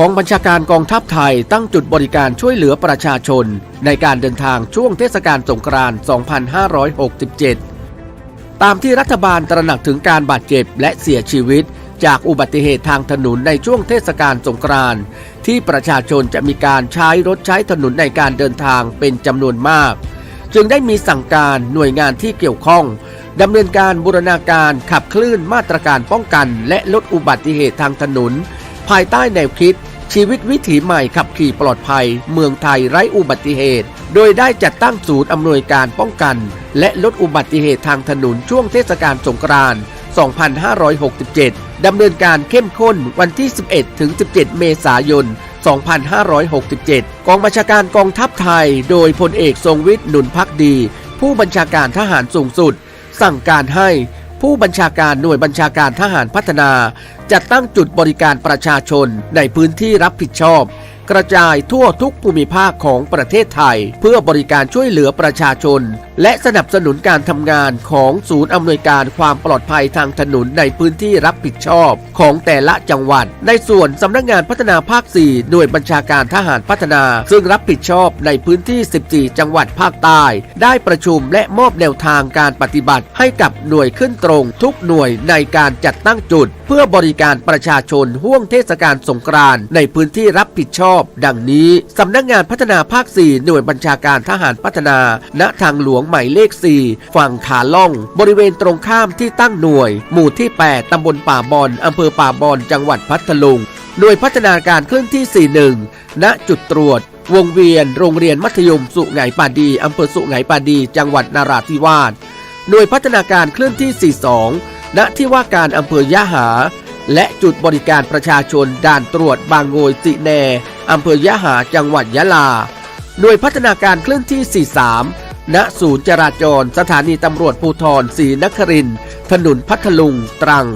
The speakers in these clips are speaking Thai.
กองบัญชาการกองทัพไทยตั้งจุดบริการช่วยเหลือประชาชน ในการเดินทางช่วงเทศกาลสงกรานต์2567 ตามที่รัฐบาลตระหนักถึงการบาดเจ็บและเสียชีวิต จากอุบัติเหตุทางถนนในช่วงเทศกาลสงกรานต์ที่ประชาชนจะมีการใช้รถใช้ถนนในการเดินทางเป็นจำนวนมาก จึงได้มีสั่งการหน่วยงานที่เกี่ยวข้องดำเนินการบูรณาการขับเคลื่อนมาตรการป้องกัน และลดอุบัติเหตุทางถนน ภายใต้แนวคิด ชีวิตวิถีใหม่ขับขี่ปลอดภัย เมืองไทยไร้อุบัติเหตุ โดยได้จัดตั้งศูนย์อำนวยการป้องกัน และลดอุบัติเหตุทางถนนช่วงเทศกาลสงกรานต์ 2567 ดำเนินการเข้มข้นวันที่ 11 ถึง 17 เมษายน 2567 กองบัญชาการกองทัพไทย โดยพลเอกทรงวิทย์หนุนพักดี ผู้บัญชาการทหารสูงสุด สั่งการให้ ผู้บัญชาการหน่วยบัญชาการทหารพัฒนา จัดตั้งจุดบริการประชาชนในพื้นที่รับผิดชอบ กระจายทั่วทุกภูมิภาคของประเทศไทย เพื่อบริการช่วยเหลือประชาชน และสนับสนุนการทำงานของศูนย์อำนวยการความปลอดภัยทางถนนในพื้นที่รับผิดชอบของแต่ละจังหวัด ในส่วนสำนักงานพัฒนาภาค 4 หน่วยบัญชาการทหารพัฒนา ซึ่งรับผิดชอบในพื้นที่ 14 จังหวัดภาคใต้ ได้ประชุมและมอบแนวทางการปฏิบัติให้กับหน่วยขึ้นตรง ทุกหน่วยในการจัดตั้งจุด เพื่อบริการประชาชนห่วงเทศกาลสงกรานต์ในพื้นที่รับผิดชอบดังนี้สำนักงานพัฒนาภาค 4 หน่วยบัญชาการทหารพัฒนา ณทางหลวงหมายเลข 4 ฝั่งขาล่อง บริเวณตรงข้ามที่ตั้งหน่วย หมู่ที่ 8 ตำบลป่าบอนอำเภอป่าบอนจังหวัดพัทลุงหน่วยพัฒนาการเคลื่อนที่ 41 ณจุดตรวจ วงเวียน โรงเรียนมัธยมสุไหงปาดีอำเภอสุไหงปาดี จังหวัดนาราธิวาสหน่วยพัฒนาการเคลื่อนที่ 42 ณที่ว่าการอำเภอยะหา และจุดบริการประชาชนด่านตรวจบางโงยสิแนอำเภอยะหาจังหวัดยะลา หน่วยพัฒนาการเคลื่อนที่ 43 ณ ศูนย์จราจร สถานีตำรวจภูธรศรีนครินถนนพัทลุง ตรัง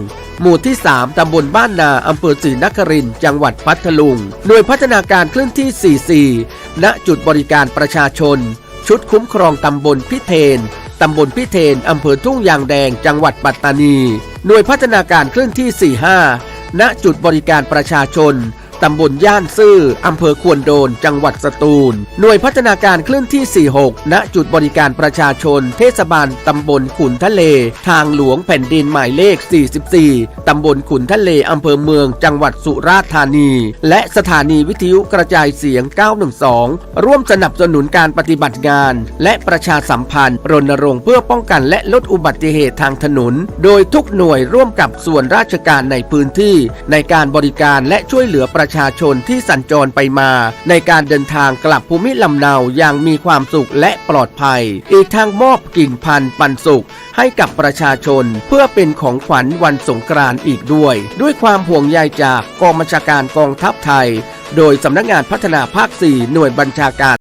หมู่ที่ 3 ตำบลบ้านนา อำเภอศรีนครินจังหวัดพัทลุง หน่วยพัฒนาการเคลื่อนที่ 44 ณ จุดบริการประชาชน ชุดคุ้มครองตำบลพิเทน ตำบลพิเทน อำเภอทุ่งยางแดง จังหวัดปัตตานี หน่วยพัฒนาการเคลื่อนที่ 45 ณ จุดบริการประชาชน ตำบลย่านซื่ออำเภอควนโดน จังหวัดสตูล หน่วยพัฒนาการเคลื่อนที่ 46 ณ จุดบริการประชาชน เทศบาลตำบลขุนทะเล ทางหลวงแผ่นดินหมายเลข 44 ตำบลขุนทะเลอำเภอเมือง จังหวัดสุราษฎร์ธานี และสถานีวิทยุกระจายเสียง 912 ร่วมสนับสนุนการปฏิบัติงาน และประชาสัมพันธ์ รณรงค์เพื่อป้องกันและลดอุบัติเหตุทางถนน โดยทุกหน่วยร่วมกับส่วนราชการในพื้นที่ ในการบริการและช่วยเหลือประชาชนที่สัญจรไปมา ในการเดินทางกลับภูมิลำเนาอย่างมีความสุขและปลอดภัย อีกทางมอบกิ่งพันธุ์ปันสุข ให้กับประชาชนเพื่อเป็นของขวัญวันสงกรานต์อีกด้วย ด้วยความห่วงใยจากกองบัญชาการกองทัพไทย โดยสำนักงานพัฒนาภาค 4 หน่วยบัญชาการ